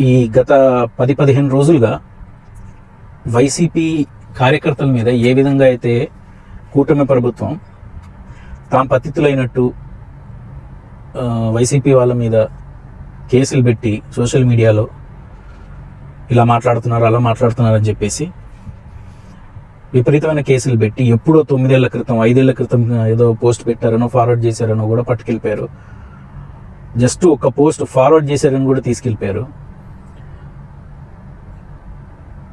ఈ గత పది పదిహేను రోజులుగా వైసీపీ కార్యకర్తల మీద ఏ విధంగా అయితే కూటమి ప్రభుత్వం తాము పతితులైనట్టు వైసీపీ వాళ్ళ మీద కేసులు పెట్టి సోషల్ మీడియాలో ఇలా మాట్లాడుతున్నారు అలా మాట్లాడుతున్నారు అని చెప్పేసి విపరీతమైన కేసులు పెట్టి ఎప్పుడో తొమ్మిదేళ్ళ క్రితం ఐదేళ్ళ క్రితం ఏదో పోస్ట్ పెట్టారనో ఫార్వర్డ్ చేశారనో కూడా పట్టుకెళ్ళిపోయారు. జస్ట్ ఒక పోస్ట్ ఫార్వర్డ్ చేశారని కూడా తీసుకెళ్ళిపోయారు.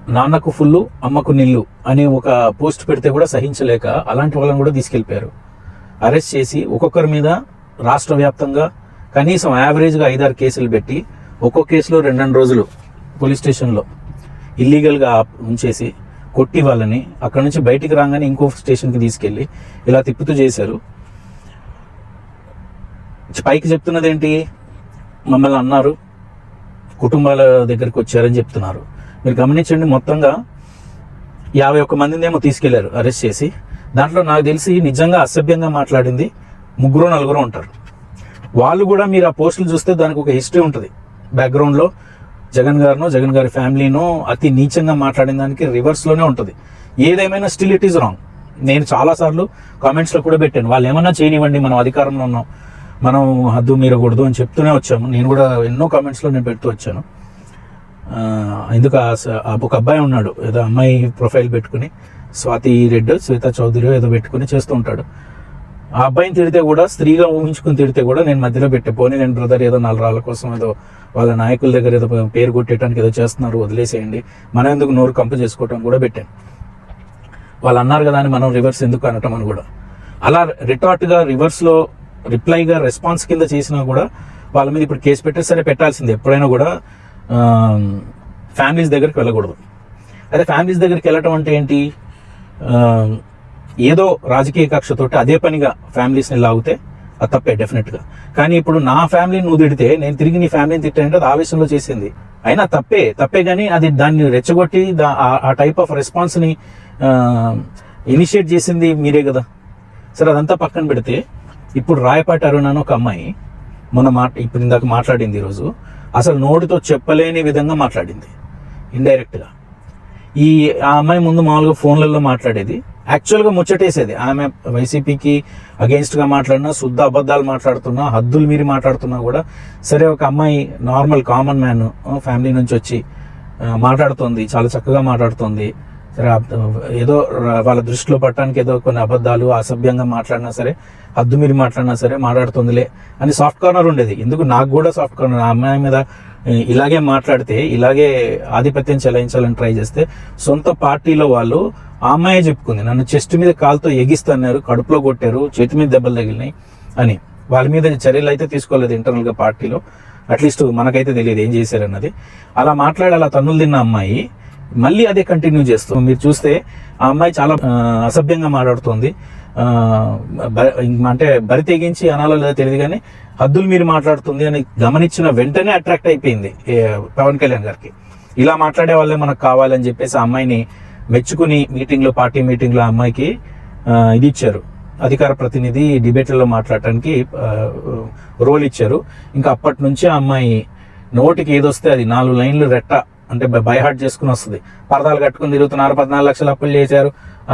నాన్నకు ఫుల్లు అమ్మకు నిల్లు అనే ఒక పోస్ట్ పెడితే కూడా సహించలేక అలాంటి వాళ్ళని కూడా తీసుకెళ్ళిపోయారు. అరెస్ట్ చేసి ఒక్కొక్కరి మీద రాష్ట్ర వ్యాప్తంగా కనీసం యావరేజ్గా ఐదారు కేసులు పెట్టి ఒక్కో కేసులో రెండు రెండు రోజులు పోలీస్ స్టేషన్లో ఇల్లీగల్గా ఉంచేసి కొట్టి వాళ్ళని అక్కడ నుంచి బయటికి రాగానే ఇంకో స్టేషన్కి తీసుకెళ్ళి ఇలా తిప్పుతూ చేశారు. పైకి చెప్తున్నది ఏంటి మమ్మల్ని అన్నారు. కుటుంబాల దగ్గరికి వచ్చారని చెప్తున్నారు. మీరు గమనించండి మొత్తంగా యాభై ఒక్క మందిని ఏమో తీసుకెళ్ళారు అరెస్ట్ చేసి. దాంట్లో నాకు తెలిసి నిజంగా అసభ్యంగా మాట్లాడింది ముగ్గురు నలుగురు ఉంటారు. వాళ్ళు కూడా మీరు ఆ పోస్టులు చూస్తే దానికి ఒక హిస్టరీ ఉంటుంది. బ్యాక్గ్రౌండ్లో జగన్ గారినో జగన్ గారి ఫ్యామిలీనో అతి నీచంగా మాట్లాడిన దానికి రివర్స్లోనే ఉంటుంది. ఏదేమైనా స్టిల్ ఇట్ ఈస్ రాంగ్ నేను చాలాసార్లు కామెంట్స్లో కూడా పెట్టాను. వాళ్ళు ఏమన్నా చేయనివ్వండి మనం అధికారంలో ఉన్నాం. మనం హద్దు మీరకూడదు అని చెప్తూనే వచ్చాము. నేను కూడా ఎన్నో కామెంట్స్లో నేను పెడుతూ వచ్చాను. ఎందుకు ఆ ఒక అబ్బాయి ఉన్నాడు. ఏదో అమ్మాయి ప్రొఫైల్ పెట్టుకుని స్వాతి రెడ్డి శ్వేత చౌదరి ఏదో పెట్టుకుని చేస్తూ ఉంటాడు. ఆ అబ్బాయిని తిడితే కూడా స్త్రీగా ఊహించుకుని తిడితే కూడా నేను మధ్యలో పెట్టే. పోనీ నేను బ్రదర్ ఏదో నాలుగు రాళ్ళ కోసం ఏదో వాళ్ళ నాయకుల దగ్గర ఏదో పేరు కొట్టేయడానికి ఏదో చేస్తున్నారు వదిలేసేయండి. మనం ఎందుకు నోరు కంపు చేసుకోవటం కూడా పెట్టాను వాళ్ళు అన్నారు కదా అని మనం రివర్స్ ఎందుకు అనటం అని కూడా. అలా రిటార్ట్గా రివర్స్లో రిప్లైగా రెస్పాన్స్ కింద చేసినా కూడా వాళ్ళ మీద ఇప్పుడు కేసు పెట్టే సరే పెట్టాల్సిందే. ఎప్పుడైనా కూడా ఫ్యామిలీస్ దగ్గరికి వెళ్ళకూడదు. అదే ఫ్యామిలీస్ దగ్గరికి వెళ్ళటం అంటే ఏంటి? ఏదో రాజకీయ కక్షతోటి అదే పనిగా ఫ్యామిలీస్ని లాగితే అది తప్పే డెఫినెట్గా. కానీ ఇప్పుడు నా ఫ్యామిలీని నువ్వు తిడితే నేను తిరిగి నీ ఫ్యామిలీని తిట్టానంటే అది ఆవేశంలో చేసింది. అయినా తప్పే తప్పే కానీ అది దాన్ని రెచ్చగొట్టి దా- ఆ- ఆ టైప్ ఆఫ్ రెస్పాన్స్ని ఇనిషియేట్ చేసింది మీరే కదా. సరే అదంతా పక్కన పెడితే ఇప్పుడు రాయపాటి అరుణ అని ఒక అమ్మాయి మొన్న మాట ఇప్పుడు ఇందాక మాట్లాడింది ఈరోజు అసలు నోటితో చెప్పలేని విధంగా మాట్లాడింది. ఇండైరెక్ట్గా ఈ ఆ అమ్మాయి ముందు మామూలుగా ఫోన్లలో మాట్లాడేది. యాక్చువల్గా ముచ్చటేసేది. ఆమె వైసీపీకి అగేన్స్ట్గా మాట్లాడినా శుద్ధ అబద్ధాలు మాట్లాడుతున్నా హద్దులు మీరి మాట్లాడుతున్నా కూడా సరే ఒక అమ్మాయి నార్మల్ కామన్ మ్యాన్ ఫ్యామిలీ నుంచి వచ్చి మాట్లాడుతుంది చాలా చక్కగా మాట్లాడుతుంది. ఏదో వాళ్ళ దృష్టిలో పట్టడానికి ఏదో కొన్ని అబద్ధాలు అసభ్యంగా మాట్లాడినా సరే హద్దు మీరు మాట్లాడినా సరే మాట్లాడుతుందిలే అని సాఫ్ట్ కార్నర్ ఉండేది. ఎందుకు? నాకు కూడా సాఫ్ట్ కార్నర్ అమ్మాయి మీద ఇలాగే మాట్లాడితే ఇలాగే ఆధిపత్యం చెలాయించాలని ట్రై చేస్తే సొంత పార్టీలో వాళ్ళు ఆ అమ్మాయే చెప్పుకుంది. నన్ను చెస్ట్ మీద కాలుతో ఎగిస్తన్నారు కడుపులో కొట్టారు చేతి మీద దెబ్బలు తగిలినాయి అని. వాళ్ళ మీద చర్యలు అయితే తీసుకోలేదు ఇంటర్నల్గా పార్టీలో. అట్లీస్ట్ మనకైతే తెలియదు ఏం చేశారన్నది. అలా మాట్లాడి అలా తన్నులు తిన్న అమ్మాయి మళ్ళీ అదే కంటిన్యూ చేస్తూ మీరు చూస్తే ఆ అమ్మాయి చాలా అసభ్యంగా మాట్లాడుతుంది. బ- అంటే బరి తెగించి అనాలో లేదో తెలియదు కానీ హద్దులు మీరు మాట్లాడుతుంది అని గమనించిన వెంటనే అట్రాక్ట్ అయిపోయింది పవన్ కళ్యాణ్ గారికి. ఇలా మాట్లాడే వాళ్ళే మనకు కావాలని చెప్పేసి ఆ అమ్మాయిని మెచ్చుకుని మీటింగ్లో పార్టీ మీటింగ్లో ఆ అమ్మాయికి ఇది ఇచ్చారు. అధికార ప్రతినిధి డిబేట్లలో మాట్లాడటానికి రోల్ ఇచ్చారు. ఇంకా అప్పటి నుంచి ఆ అమ్మాయి నోటికి ఏదొస్తే అది నాలుగు లైన్లు రెట్ట అంటే బైహార్ట్ చేసుకుని వస్తుంది. పరదాలు కట్టుకుని తిరుగుతున్నారు పద్నాలుగు లక్షలు అప్పులు చేశారు.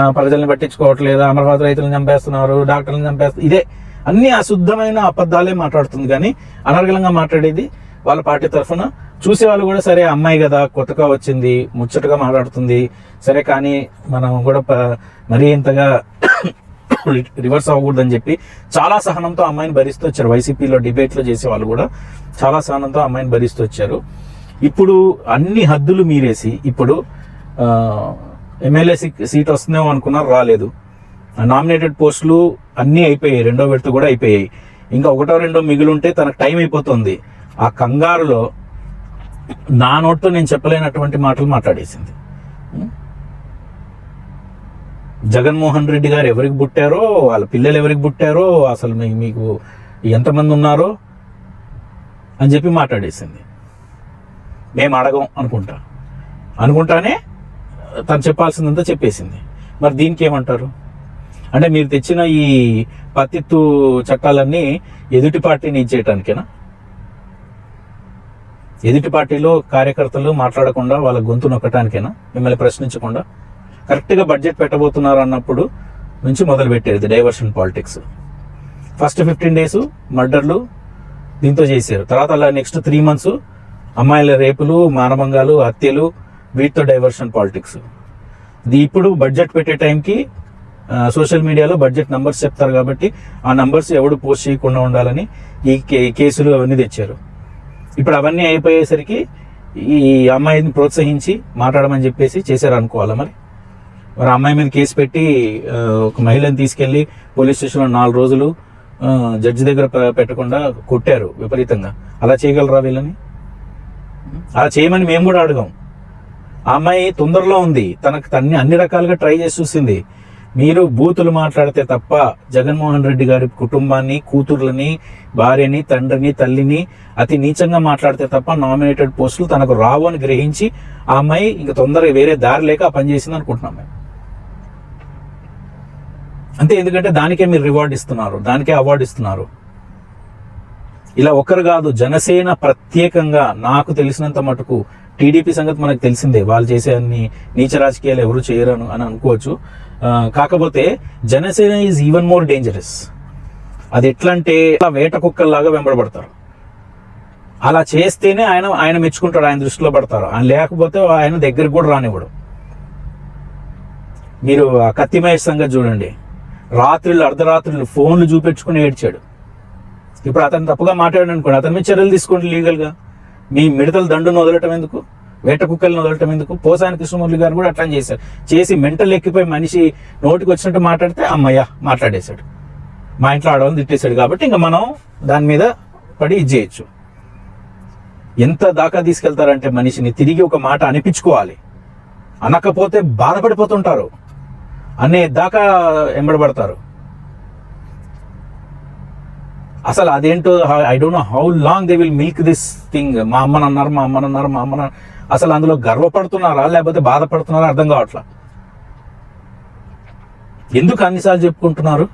ప్రజల్ని పట్టించుకోవట్లేదు అమరావతి రైతులను చంపేస్తున్నారు డాక్టర్లను చంపేస్తున్నారు ఇదే అన్ని అశుద్ధమైన అబద్ధాలే మాట్లాడుతుంది. కానీ అనర్గలంగా మాట్లాడేది వాళ్ళ పార్టీ తరఫున. చూసే వాళ్ళు కూడా సరే అమ్మాయి కదా కొత్తగా వచ్చింది ముచ్చటగా మాట్లాడుతుంది. సరే కానీ మనం కూడా ప- మరీ ఇంతగా రివర్స్ అవ్వకూడదని చెప్పి చాలా సహనంతో అమ్మాయిని భరిస్తూ వచ్చారు. వైసీపీలో డిబేట్లో చేసే వాళ్ళు కూడా చాలా సహనంతో అమ్మాయిని భరిస్తూ వచ్చారు. ఇప్పుడు అన్ని హద్దులు మీరేసి ఇప్పుడు ఎమ్మెల్యే సీట్ వస్తుందేమో అనుకున్నారు రాలేదు. నామినేటెడ్ పోస్టులు అన్నీ అయిపోయాయి. రెండో విడత కూడా అయిపోయాయి. ఇంకా ఒకటో రెండో మిగిలింటే తనకు టైం అయిపోతుంది. ఆ కంగారులో నా నోట్తో నేను చెప్పలేనటువంటి మాటలు మాట్లాడేసింది. జగన్మోహన్ రెడ్డి గారు ఎవరికి పుట్టారో వాళ్ళ పిల్లలు ఎవరికి పుట్టారో అసలు మీ- మీకు ఎంతమంది ఉన్నారో అని చెప్పి మాట్లాడేసింది. మేము అడగం అనుకుంటా. అనుకుంటానే తను చెప్పాల్సిందంతా చెప్పేసింది. మరి దీనికి ఏమంటారు? అంటే మీరు తెచ్చిన ఈ పత్తిత్తు చట్టాలన్నీ ఎదుటి పార్టీని ఇచ్చేయటానికేనా? ఎదుటి పార్టీలో కార్యకర్తలు మాట్లాడకుండా వాళ్ళ గొంతు నొక్కటానికైనా? మిమ్మల్ని ప్రశ్నించకుండా? కరెక్ట్గా బడ్జెట్ పెట్టబోతున్నారు అన్నప్పుడు నుంచి మొదలు పెట్టేది diversion politics. First fifteen days మర్డర్లు దీంతో చేశారు. తర్వాత అలా నెక్స్ట్ త్రీ మంత్స్ అమ్మాయిల రేపులు మానభంగాలు హత్యలు వీటితో డైవర్షన్ పాలిటిక్స్. ఇది ఇప్పుడు బడ్జెట్ పెట్టే టైంకి సోషల్ మీడియాలో బడ్జెట్ నంబర్స్ చెప్తారు కాబట్టి ఆ నంబర్స్ ఎవడు పోస్ట్ చేయకుండా ఉండాలని ఈ కే- ఈ కేసులు అవన్నీ తెచ్చారు. ఇప్పుడు అవన్నీ అయిపోయేసరికి ఈ అమ్మాయిని ప్రోత్సహించి మాట్లాడమని చెప్పేసి చేశారు అనుకోవాలా మరి మరి అమ్మాయి మీద కేసు పెట్టి ఒక మహిళని తీసుకెళ్ళి పోలీస్ స్టేషన్లో నాలుగు రోజులు జడ్జి దగ్గర పెట్టకుండా కొట్టారు విపరీతంగా. అలా చేయగలరా వీళ్ళని? అలా చేయమని మేము కూడా అడగం. ఆ అమ్మాయి తొందరలో ఉంది. తనకు తన్ని అన్ని రకాలుగా ట్రై చేసి చూసింది. మీరు బూతులు మాట్లాడితే తప్ప జగన్మోహన్ రెడ్డి గారి కుటుంబాన్ని కూతుర్లని భార్యని తండ్రిని తల్లిని అతి నీచంగా మాట్లాడితే తప్ప నామినేటెడ్ పోస్టులు తనకు రావు అని గ్రహించి ఆ అమ్మాయి ఇంకా తొందరగా వేరే దారి లేక ఆ పని చేసింది అనుకుంటున్నాం మేము. అంతే ఎందుకంటే దానికే మీరు రివార్డ్ ఇస్తున్నారు. దానికే అవార్డు ఇస్తున్నారు. ఇలా ఒక్కరు కాదు జనసేన ప్రత్యేకంగా నాకు తెలిసినంత మటుకు టీడీపీ సంగతి మనకు తెలిసిందే. వాళ్ళు చేసే అన్ని నీచ రాజకీయాలు ఎవరు చేయరను అని అనుకోవచ్చు. కాకపోతే Janasena is even more dangerous అది ఎట్లా అంటే అలా వేట కుక్కల్లాగా వెంబడబడతారు. అలా చేస్తేనే ఆయన ఆయన మెచ్చుకుంటాడు ఆయన దృష్టిలో పడతారు. ఆయన లేకపోతే ఆయన దగ్గరికి కూడా రానివ్వడు. మీరు ఆ కత్తి మహేష్ సంగతి చూడండి. రాత్రులు అర్ధరాత్రులు ఫోన్లు చూపించుకుని ఏడ్చాడు. ఇప్పుడు అతను తప్పుగా మాట్లాడాను అనుకోండి అతని మీద చర్యలు తీసుకోండి లీగల్గా. మీ మిడతల దండును వదలటం ఎందుకు? వేట కుక్కలను వదలటం ఎందుకు? పోసాని కృష్ణమూర్తి గారు కూడా అట్లా చేశారు. చేసి మెంటల్ ఎక్కిపోయి మనిషి నోటికి వచ్చినట్టు మాట్లాడితే అమ్మయ్య మాట్లాడేశాడు. మా ఇంట్లో ఆడవాళ్ళని తిట్టేశాడు కాబట్టి ఇంకా మనం దాని మీద పడి ఇది చేయొచ్చు. ఎంత దాకా తీసుకెళ్తారంటే మనిషిని తిరిగి ఒక మాట అనిపించుకోవాలి. అనకపోతే బాధపడిపోతుంటారు. అనే దాకా ఎంబడబడతారు. అసలు అదేంటో I don't know how long they will milk this thing మా అమ్మని అన్నారు మా అమ్మని అన్నారు మా అమ్మన అసలు అందులో గర్వపడుతున్నారా లేకపోతే బాధపడుతున్నారా అర్థం కావట్లా? ఎందుకు అన్నిసార్లు చెప్పుకుంటున్నారు?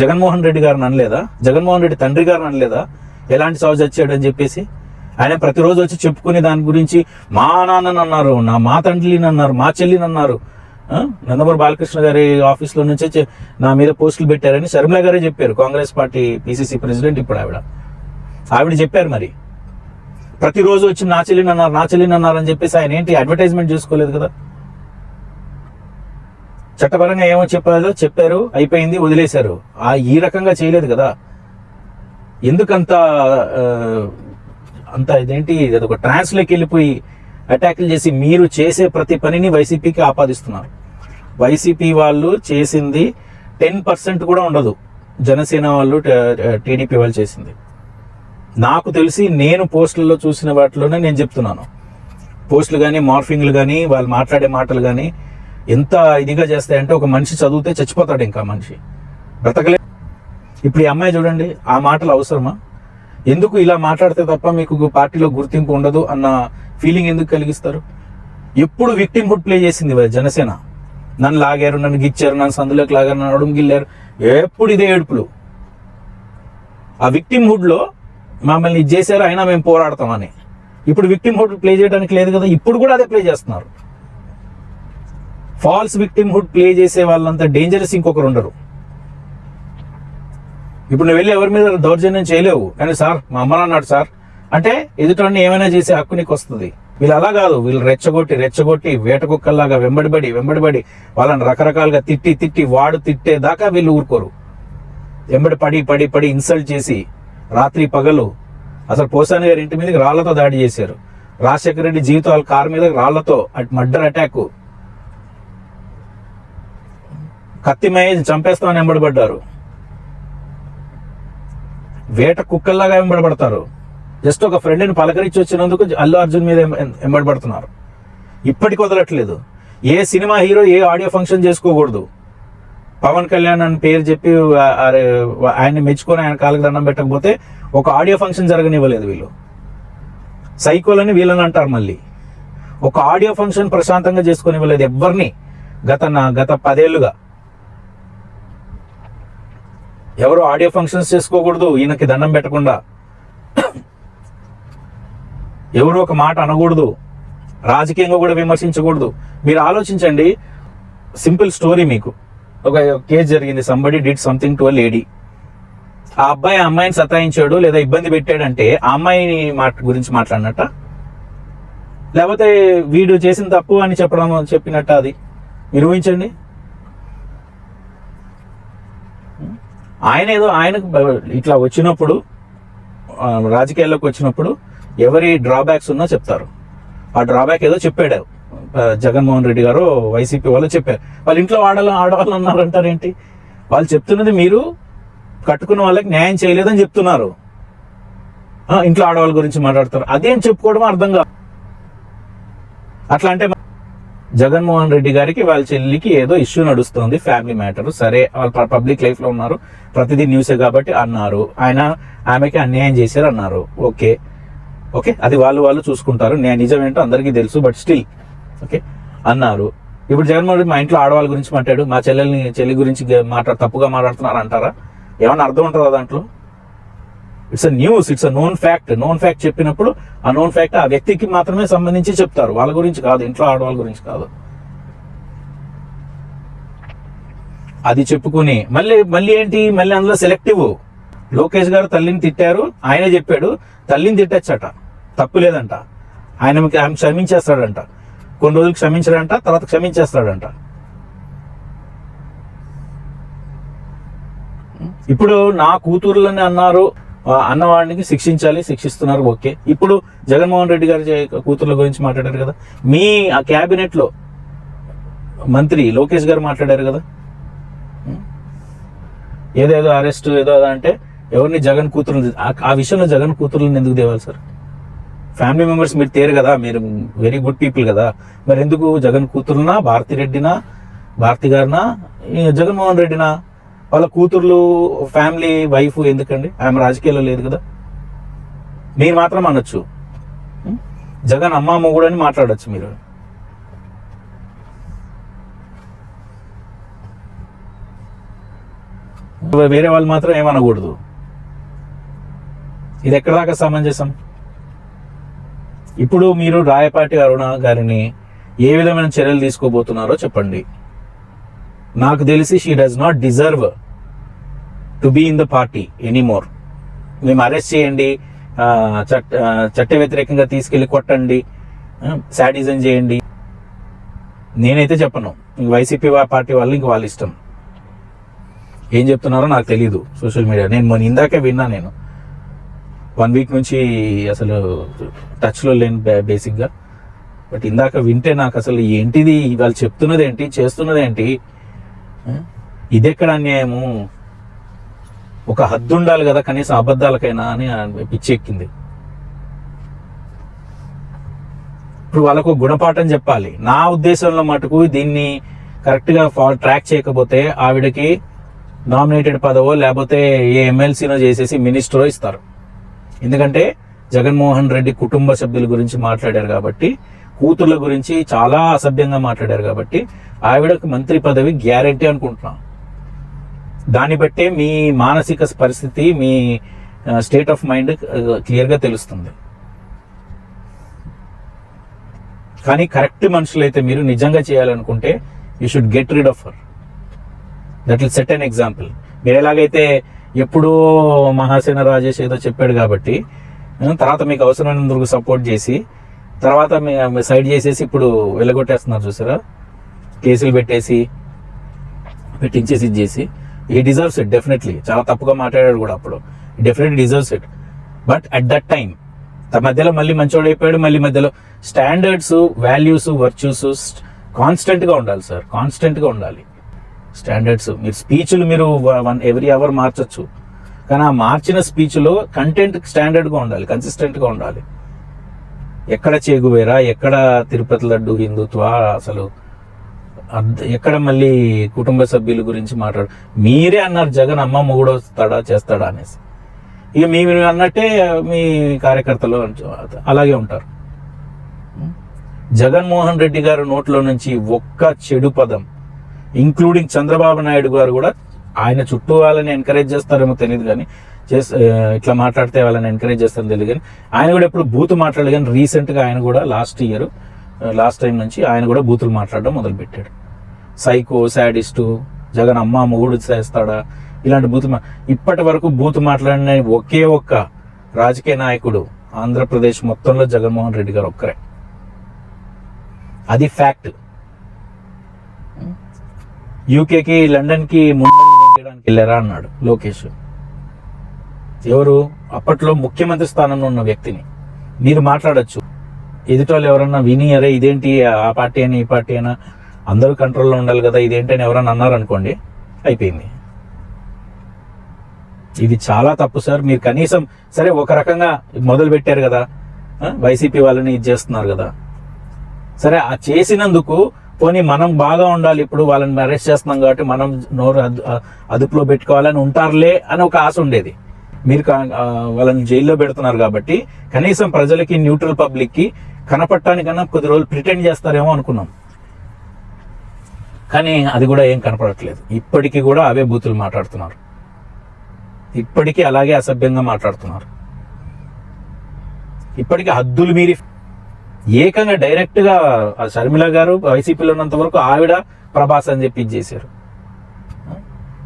జగన్మోహన్ రెడ్డి గారిని అనలేదా? జగన్మోహన్ రెడ్డి తండ్రి గారిని అనలేదా? ఎలాంటి సాగు చచ్చాడు అని చెప్పేసి? ఆయన ప్రతిరోజు వచ్చి చెప్పుకునే దాని గురించి మా నాన్నని అన్నారు నా మా తండ్రిని అన్నారు మా చెల్లిని అన్నారు. నందమూరి బాలకృష్ణ గారి ఆఫీస్లో నుంచే నా మీద పోస్టులు పెట్టారని శర్మిల గారే చెప్పారు. కాంగ్రెస్ పార్టీ పిసిసి ప్రెసిడెంట్ ఇప్పుడు ఆవిడ. ఆవిడ చెప్పారు మరి. ప్రతిరోజు వచ్చి నా చెల్లిని అన్నారు నా చెల్లిని అన్నారు అని చెప్పేసి ఆయన ఏంటి అడ్వర్టైజ్మెంట్ చేసుకోలేదు కదా? చట్టపరంగా ఏమో చెప్పారో చెప్పారు అయిపోయింది వదిలేశారు. ఆ ఈ రకంగా చేయలేదు కదా. ఎందుకంత అంత ఇదేంటి అదొక ట్రాన్స్లోకి వెళ్ళిపోయి అటాక్లు చేసి మీరు చేసే ప్రతి పనిని వైసీపీకి ఆపాదిస్తున్నారు. వైసీపీ వాళ్ళు చేసింది టెన్ పర్సెంట్ కూడా ఉండదు. జనసేన వాళ్ళు టీడీపీ వాళ్ళు చేసింది. నాకు తెలిసి నేను పోస్టుల్లో చూసిన వాటిలోనే నేను చెప్తున్నాను. పోస్టులు కానీ మార్ఫింగ్లు కానీ వాళ్ళు మాట్లాడే మాటలు కానీ ఎంత ఇదిగా చేస్తాయంటే ఒక మనిషి చదివితే చచ్చిపోతాడు ఇంకా మనిషి. బ్రతకలే. ఇప్పుడు ఈ అమ్మాయి చూడండి ఆ మాటలు అవసరమా? ఎందుకు ఇలా మాట్లాడితే తప్ప మీకు పార్టీలో గుర్తింపు ఉండదు అన్న ఫీలింగ్ ఎందుకు కలిగిస్తారు? ఎప్పుడు విక్టింపుడ్ ప్లే చేసింది జనసేన. నన్ను లాగారు నన్ను గిచ్చారు నన్ను సందులోకి లాగారు నన్ను అడుగు గిల్లారు. ఎప్పుడు ఇదే ఏడుపులు. ఆ విక్టిమ్ హుడ్లో మమ్మల్ని ఇది చేశారు అయినా మేము పోరాడతామని. ఇప్పుడు విక్టిమ్ హుడ్ ప్లే చేయడానికి లేదు కదా ఇప్పుడు కూడా అదే ప్లే చేస్తున్నారు. ఫాల్స్ విక్టిమ్ హుడ్ ప్లే చేసే వాళ్ళంతా డేంజరస్ ఇంకొకరు ఉండరు. ఇప్పుడు నువ్వు వెళ్ళి ఎవరి మీద దౌర్జన్యం చేయలేవు. కానీ సార్ మా అమ్మ అన్నాడు సార్ అంటే ఎదుటోడిని ఏమైనా చేసే హక్కు నీకు వస్తుంది. వీళ్ళు అలా కాదు వీళ్ళు రెచ్చగొట్టి రెచ్చగొట్టి వేట కుక్కల్లాగా వెంబడిబడి వెంబడిబడి వాళ్ళని రకరకాలుగా తిట్టి తిట్టి వాడు తిట్టే దాకా వీళ్ళు ఊరుకోరు. వెంబడి పడి పడి పడి ఇన్సల్ట్ చేసి రాత్రి పగలు అసలు పోసాని గారి ఇంటి మీదకి రాళ్ళతో దాడి చేశారు. రాజశేఖర రెడ్డి జీవితాల కారు మీద రాళ్ళతో మర్డర్ అటాక్. కత్తి మహేజ్ చంపేస్తామని వెంబడబడ్డారు. వేట కుక్కల్లాగా వెంబడబడతారు. జస్ట్ ఒక ఫ్రెండ్ని పలకరించి వచ్చినందుకు అల్లు అర్జున్ మీద ఎంబడబడుతున్నారు. ఇప్పటికి వదలట్లేదు. ఏ సినిమా హీరో ఏ ఆడియో ఫంక్షన్ చేసుకోకూడదు. పవన్ కళ్యాణ్ అని పేరు చెప్పి ఆయన్ని మెచ్చుకొని ఆయన కాళ్ళకి దండం పెట్టకపోతే ఒక ఆడియో ఫంక్షన్ జరగనివ్వలేదు వీళ్ళు. సైకోలని వీళ్ళని అంటారు మళ్ళీ. ఒక ఆడియో ఫంక్షన్ ప్రశాంతంగా చేసుకొని ఇవ్వలేదు ఎవరిని గత నా గత పదేళ్ళుగా ఎవరు ఆడియో ఫంక్షన్స్ చేసుకోకూడదు ఈయనకి దండం పెట్టకుండా. ఎవరు ఒక మాట అనకూడదు. రాజకీయంగా కూడా విమర్శించకూడదు. మీరు ఆలోచించండి. సింపుల్ స్టోరీ మీకు. ఒక కేసు జరిగింది. Somebody did something to a lady. ఆ అబ్బాయి అమ్మాయిని సతాయించాడు లేదా ఇబ్బంది పెట్టాడంటే ఆ అమ్మాయిని మాట గురించి మాట్లాడినట్ట? లేకపోతే వీడు చేసిన తప్పు అని చెప్పడం చెప్పినట్ట అది? మీరు ఊహించండి ఆయన ఏదో ఆయనకు ఇట్లా వచ్చినప్పుడు రాజకీయాల్లోకి వచ్చినప్పుడు ఎవరి డ్రాబ్యాక్స్ ఉన్నా చెప్తారు. ఆ డ్రాబ్యాక్ ఏదో చెప్పాడు. జగన్మోహన్ రెడ్డి గారు వైసీపీ వాళ్ళు చెప్పారు. వాళ్ళ ఇంట్లో ఆడాలి ఆడవాళ్ళు అన్నారంటారేంటి? వాళ్ళు చెప్తున్నది మీరు కట్టుకున్న వాళ్ళకి న్యాయం చేయలేదని చెప్తున్నారు. ఇంట్లో ఆడవాళ్ళ గురించి మాట్లాడతారు. అదేం చెప్పుకోవడం అర్థం కాదు. అట్లా అంటే జగన్మోహన్ రెడ్డి గారికి వాళ్ళ చెల్లికి ఏదో ఇష్యూ నడుస్తుంది ఫ్యామిలీ మ్యాటర్ సరే వాళ్ళు పబ్లిక్ లైఫ్లో ఉన్నారు. ప్రతిదీ న్యూసే కాబట్టి అన్నారు. ఆయన ఆమెకి అన్యాయం చేశారు అన్నారు ఓకే. ఓకే? అది వాళ్ళు వాళ్ళు చూసుకుంటారు. నేను నిజమేంటో అందరికీ తెలుసు బట్ స్టిల్ ఓకే? అన్నారు. ఇప్పుడు జగన్మోహన్ రెడ్డి మా ఇంట్లో ఆడవాళ్ళ గురించి మాట్లాడు మా చెల్లెల్ని చెల్లి గురించి మాట్లాడు తప్పుగా మాట్లాడుతున్నారు అంటారా? ఏమన్నా అర్థం ఉంటుందా దాంట్లో? It's a news it's a known fact known fact చెప్పినప్పుడు ఆ నోన్ ఫ్యాక్ట్ ఆ వ్యక్తికి మాత్రమే సంబంధించి చెప్తారు. వాళ్ళ గురించి కాదు ఇంట్లో ఆడవాళ్ళ గురించి కాదు. అది చెప్పుకుని మళ్ళీ మళ్ళీ ఏంటి? మళ్ళీ అందులో సెలెక్టివ్ లోకేష్ గారు తల్లిని తిట్టారు ఆయనే చెప్పాడు తల్లిని తిట్టచ్చట. తప్పు లేదంట. ఆయన ఆమె క్షమించేస్తాడంట. కొన్ని రోజులు క్షమించడంట తర్వాత క్షమించేస్తాడంట. ఇప్పుడు నా కూతురులని అన్నారు అన్నవాడిని అన్నవాడికి శిక్షించాలి శిక్షిస్తున్నారు ఓకే. ఇప్పుడు జగన్మోహన్ రెడ్డి గారి చే- కూతుర్ల గురించి మాట్లాడారు కదా. మీ ఆ క్యాబినెట్లో మంత్రి లోకేష్ గారు మాట్లాడారు కదా. ఏదేదో అరెస్ట్ ఏదో అంటే ఎవరిని జగన్ కూతురు ఆ విషయంలో జగన్ కూతుర్లను ఎందుకు దేవాలి సార్? ఫ్యామిలీ మెంబర్స్ మీరు తేరు కదా మీరు వెరీ గుడ్ పీపుల్ కదా. మరి ఎందుకు జగన్ కూతురునా భారతి రెడ్డినా భారతి గారినా జగన్మోహన్ రెడ్డినా? వాళ్ళ కూతుర్లు ఫ్యామిలీ వైఫ్ ఎందుకండి? ఆమె రాజకీయాల్లో లేదు కదా. మీరు మాత్రం అనొచ్చు. జగన్ అమ్మ మొగుడు అని మాట్లాడచ్చు మీరు. వేరే వాళ్ళు మాత్రం ఏమనకూడదు. ఇది ఎక్కడ దాకా సమంజసం? ఇప్పుడు మీరు రాయపాటి అరుణ గారిని ఏ విధమైన చర్యలు తీసుకోబోతున్నారో చెప్పండి. నాకు తెలిసి she does not deserve to be in the party anymore మేము అరెస్ట్ చేయండి చట్ట చట్ట వ్యతిరేకంగా తీసుకెళ్ళి కొట్టండి శాడిజం చేయండి. నేనైతే చెప్పను. వైసీపీ పార్టీ వాళ్ళు ఇంక వాళ్ళ ఇష్టం. ఏం చెప్తున్నారో నాకు తెలియదు సోషల్ మీడియా. నేను మొన్న ఇందాకే విన్నా నేను. వన్ వీక్ నుంచి అసలు టచ్లో లేను బేసిక్గా బట్ ఇందాక వింటే నాకు అసలు ఏంటిది? వాళ్ళు చెప్తున్నది ఏంటి చేస్తున్నది ఏంటి ఇదెక్కడ అన్యాయము? ఒక హద్దు ఉండాలి కదా కనీసం అబద్ధాలకైనా అని పిచ్చి ఎక్కింది. ఇప్పుడు వాళ్ళకు గుణపాఠం చెప్పాలి. నా ఉద్దేశంలో మటుకు దీన్ని కరెక్ట్గా ఫా- ట్రాక్ చేయకపోతే ఆవిడకి నామినేటెడ్ పదవో లేకపోతే ఏ ఎమ్మెల్సీనో చేసేసి మినిస్టరో ఇస్తారు. ఎందుకంటే జగన్మోహన్ రెడ్డి కుటుంబ సభ్యుల గురించి మాట్లాడారు కాబట్టి కూతుర్ల గురించి చాలా అసభ్యంగా మాట్లాడారు కాబట్టి ఆవిడకు మంత్రి పదవి గ్యారంటీ అనుకుంటున్నాం. దాన్ని బట్టే మీ మానసిక పరిస్థితి మీ స్టేట్ ఆఫ్ మైండ్ క్లియర్గా తెలుస్తుంది. కానీ కరెక్ట్ మనుషులైతే మీరు నిజంగా చేయాలనుకుంటే you should get rid of her that will set an example మీరు ఎలాగైతే ఎప్పుడో మహాసేన రాజేష్ ఏదో చెప్పాడు కాబట్టి తర్వాత మీకు అవసరమైనందుకు సపోర్ట్ చేసి తర్వాత మీ సైడ్ చేసేసి ఇప్పుడు వెళ్ళగొట్టేస్తున్నారు చూసారా? కేసులు పెట్టేసి పెట్టించేసి ఇది చేసి. ఈ డిజర్వ్స్ ఇట్ డెఫినెట్లీ చాలా తప్పుగా మాట్లాడాడు కూడా అప్పుడు. Definitely deserves it but at that time మధ్యలో మళ్ళీ మంచోడు అయిపోయాడు మళ్ళీ మధ్యలో స్టాండర్డ్స్ వాల్యూస్ వర్చ్యూస్ కాన్స్టెంట్గా ఉండాలి సార్ కాన్స్టెంట్గా ఉండాలి. స్టాండర్డ్స్ మీరు స్పీచ్లు మీరు వన్ ఎవ్రీ అవర్ మార్చొచ్చు. కానీ ఆ మార్చిన స్పీచ్లో కంటెంట్ స్టాండర్డ్గా ఉండాలి కన్సిస్టెంట్గా ఉండాలి. ఎక్కడ చేగువేరా ఎక్కడ తిరుపతి లడ్డు హిందుత్వ అసలు ఎక్కడ మళ్ళీ కుటుంబ సభ్యుల గురించి మాట్లాడు మీరే అన్నారు జగన్ అమ్మ మొగుడు వస్తాడా చేస్తాడా అనేసి. ఇక మీ మీరు అన్నట్టే మీ కార్యకర్తలు అలాగే ఉంటారు. జగన్మోహన్ రెడ్డి గారు నోట్లో నుంచి ఒక్క చెడు పదం ఇంక్లూడింగ్ చంద్రబాబు నాయుడు గారు కూడా ఆయన చుట్టూ వాళ్ళని ఎంకరేజ్ చేస్తారేమో తెలియదు కానీ చేస్ ఇట్లా మాట్లాడితే వాళ్ళని ఎంకరేజ్ చేస్తారని తెలియదు కానీ ఆయన కూడా ఎప్పుడు బూత్ మాట్లాడలేదు కానీ రీసెంట్గా ఆయన కూడా లాస్ట్ ఇయర్ లాస్ట్ టైం నుంచి ఆయన కూడా బూతులు మాట్లాడడం మొదలుపెట్టాడు. సైకో శాడిస్టు జగన్ అమ్మ మొగుడు చేస్తాడా? ఇలాంటి బూత్ మా- ఇప్పటి వరకు బూత్ మాట్లాడిన ఒకే ఒక్క రాజకీయ నాయకుడు ఆంధ్రప్రదేశ్ మొత్తంలో జగన్మోహన్ రెడ్డి గారు ఒక్కరే. అది ఫ్యాక్ట్. యూకేకి లండన్కి ముందు వెళ్ళారా అన్నాడు లోకేష్. ఎవరు? అప్పట్లో ముఖ్యమంత్రి స్థానంలో ఉన్న వ్యక్తిని. మీరు మాట్లాడచ్చు. ఎదుటోళ్ళు ఎవరన్నా విని అరే ఇదేంటి? ఆ పార్టీ అని ఈ పార్టీ అయినా? అందరూ కంట్రోల్లో ఉండాలి కదా ఇదేంటి అని ఎవరన్నా అన్నారనుకోండి అయిపోయింది. ఇది చాలా తప్పు సార్. మీరు కనీసం సరే ఒక రకంగా మొదలు పెట్టారు కదా వైసీపీ వాళ్ళని ఇది చేస్తున్నారు కదా. సరే ఆ చేసినందుకు పోనీ మనం బాగా ఉండాలి ఇప్పుడు వాళ్ళని అరెస్ట్ చేస్తున్నాం కాబట్టి మనం నోరు అదుపులో పెట్టుకోవాలని ఉంటారులే అని ఒక ఆశ ఉండేది. మీరు వాళ్ళని జైల్లో పెడుతున్నారు కాబట్టి కనీసం ప్రజలకి న్యూట్రల్ పబ్లిక్కి కనపడటానికన్నా కొద్ది రోజులు ప్రిటెండ్ చేస్తారేమో అనుకున్నాం. కానీ అది కూడా ఏం కనపడట్లేదు. ఇప్పటికీ కూడా అవే బూతులు మాట్లాడుతున్నారు. ఇప్పటికీ అలాగే అసభ్యంగా మాట్లాడుతున్నారు. ఇప్పటికీ హద్దులు మీరి ఏకంగా డైరెక్ట్గా ఆ షర్మిల గారు వైసీపీలో ఉన్నంత వరకు ఆవిడ ప్రభాస్ అని చెప్పి చేశారు.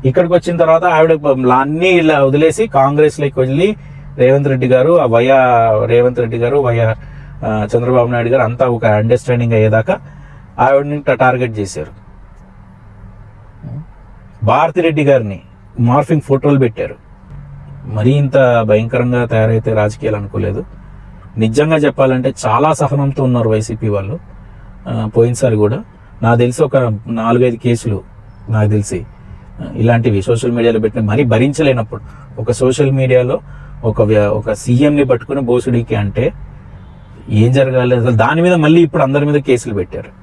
ఇక్కడికి వచ్చిన తర్వాత ఆవిడ అన్నీ ఇలా వదిలేసి కాంగ్రెస్లోకి వెళ్ళి రేవంత్ రెడ్డి గారు ఆ వయా రేవంత్ రెడ్డి గారు వయా చంద్రబాబు నాయుడు గారు అంతా ఒక అండర్స్టాండింగ్ అయ్యేదాకా ఆవిడని టార్గెట్ చేశారు. భారతిరెడ్డి గారిని మార్ఫింగ్ ఫోటోలు పెట్టారు. మరీ ఇంత భయంకరంగా తయారైతే రాజకీయాలు అనుకోలేదు. నిజంగా చెప్పాలంటే చాలా సహనంతో ఉన్నారు వైసీపీ వాళ్ళు. పోయినసారి కూడా. నాకు తెలిసి ఒక నాలుగైదు కేసులు నాకు తెలిసి ఇలాంటివి సోషల్ మీడియాలో పెట్టిన మరీ భరించలేనప్పుడు. ఒక సోషల్ మీడియాలో ఒక ఒక సీఎంని పట్టుకుని బోసుడికి అంటే ఏం జరగాలి? అసలు దాని మీద మళ్ళీ ఇప్పుడు అందరి మీద కేసులు పెట్టారు.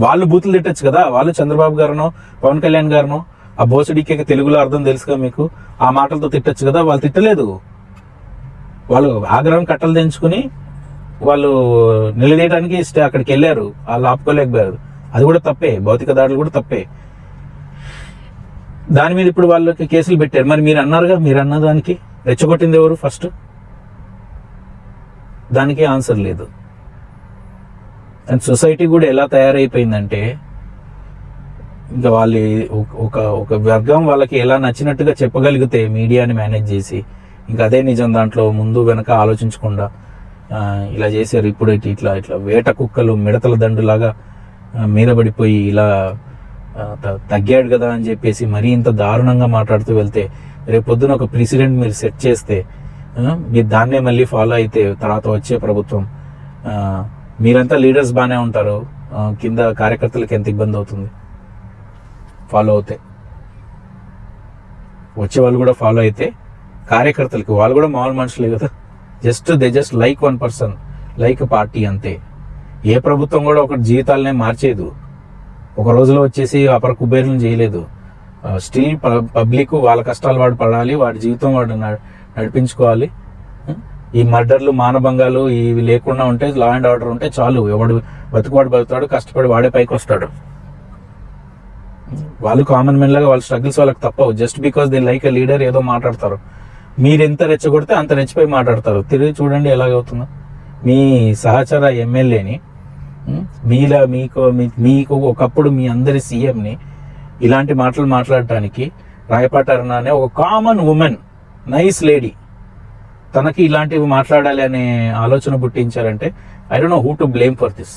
వాళ్ళు బూతులు తిట్టచ్చు కదా? వాళ్ళు చంద్రబాబు గారునో పవన్ కళ్యాణ్ గారునో ఆ బోసుడికి తెలుగులో అర్థం తెలుసుగా మీకు? ఆ మాటలతో తిట్టచ్చు కదా? వాళ్ళు తిట్టలేదు. వాళ్ళు ఆగ్రహం కట్టలు తెంచుకుని వాళ్ళు నిలదీయడానికి స్టే- అక్కడికి వెళ్ళారు. వాళ్ళు ఆపుకోలేకపోయారు. అది కూడా తప్పే. భౌతిక దాడులు కూడా తప్పే. దాని మీద ఇప్పుడు వాళ్ళకి కేసులు పెట్టారు. మరి మీరు అన్నారుగా? మీరు అన్న దానికి రెచ్చగొట్టింది ఎవరు ఫస్ట్? దానికి ఆన్సర్ లేదు. అండ్ సొసైటీ కూడా ఎలా తయారైపోయిందంటే ఇంకా వాళ్ళు ఒక ఒక వర్గం వాళ్ళకి ఎలా నచ్చినట్టుగా చెప్పగలిగితే మీడియాని మేనేజ్ చేసి ఇంకా అదే నిజం దాంట్లో ముందు వెనక ఆలోచించకుండా ఇలా చేశారు ఇప్పుడు ఇట్లా ఇట్లా వేట కుక్కలు మిడతల దండులాగా ఆ, మీద పడిపోయి ఇలా తగ్గాడు కదా అని చెప్పేసి మరీ ఇంత దారుణంగా మాట్లాడుతూ వెళ్తే రేపు పొద్దున ఒక ప్రెసిడెంట్ మీరు సెట్ చేస్తే మీరు దాన్నే మళ్ళీ ఫాలో అయితే తర్వాత వచ్చే ప్రభుత్వం మీరంతా లీడర్స్ బాగానే ఉంటారు కింద కార్యకర్తలకు ఎంత ఇబ్బంది అవుతుంది? ఫాలో అవుతే. వచ్చే వాళ్ళు కూడా ఫాలో అయితే కార్యకర్తలకి వాళ్ళు కూడా మామూలు మనుషులే కదా. Just they just like one person like party అంతే. ఏ ప్రభుత్వం కూడా ఒకటి జీవితాలనే మార్చేదు ఒక రోజులో వచ్చేసి అపర కుబేరులను చేయలేదు. స్టిల్ పబ్లిక్ వాళ్ళ కష్టాలు వాడు పడాలి వాడి జీవితం వాడు నడిపించుకోవాలి. ఈ మర్డర్లు మానభంగాలు ఇవి లేకుండా ఉంటే లా అండ్ ఆర్డర్ ఉంటే చాలు. ఎవడు బతుకువాడు బతుకుతాడు కష్టపడి వాడే పైకి వస్తాడు. వాళ్ళు కామన్ మెన్ లాగా వాళ్ళ స్ట్రగుల్స్ వాళ్ళకి తప్పవు. Just because they like a leader ఏదో మాట్లాడతారు. మీరు ఎంత రెచ్చగొడితే అంత రెచ్చిపోయి మాట్లాడతారు. తిరిగి చూడండి ఎలాగవుతుందో. మీ సహచర ఎమ్మెల్యేని మీలా మీకు మీకు ఒకప్పుడు మీ అందరి సీఎంని ఇలాంటి మాటలు మాట్లాడటానికి రాయపాటి అనే ఒక కామన్ ఉమెన్ నైస్ లేడీ తనకి ఇలాంటివి మాట్లాడాలి అనే ఆలోచన పుట్టించారంటే I don't know who to blame for this.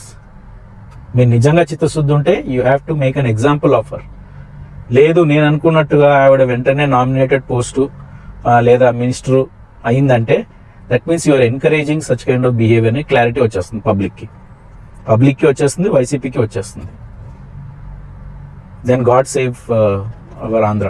మీరు నిజంగా చిత్తశుద్ధి ఉంటే you have to make an example offer. లేదు నేను అనుకున్నట్టుగా ఆవిడ వెంటనే నామినేటెడ్ పోస్టు లేదా మినిస్టర్ అయిందంటే that means you're encouraging such kind of behaviour అని క్లారిటీ వచ్చేస్తుంది పబ్లిక్కి పబ్లిక్కి వచ్చేస్తుంది వైసీపీకి వచ్చేస్తుంది. Then God save our Andhra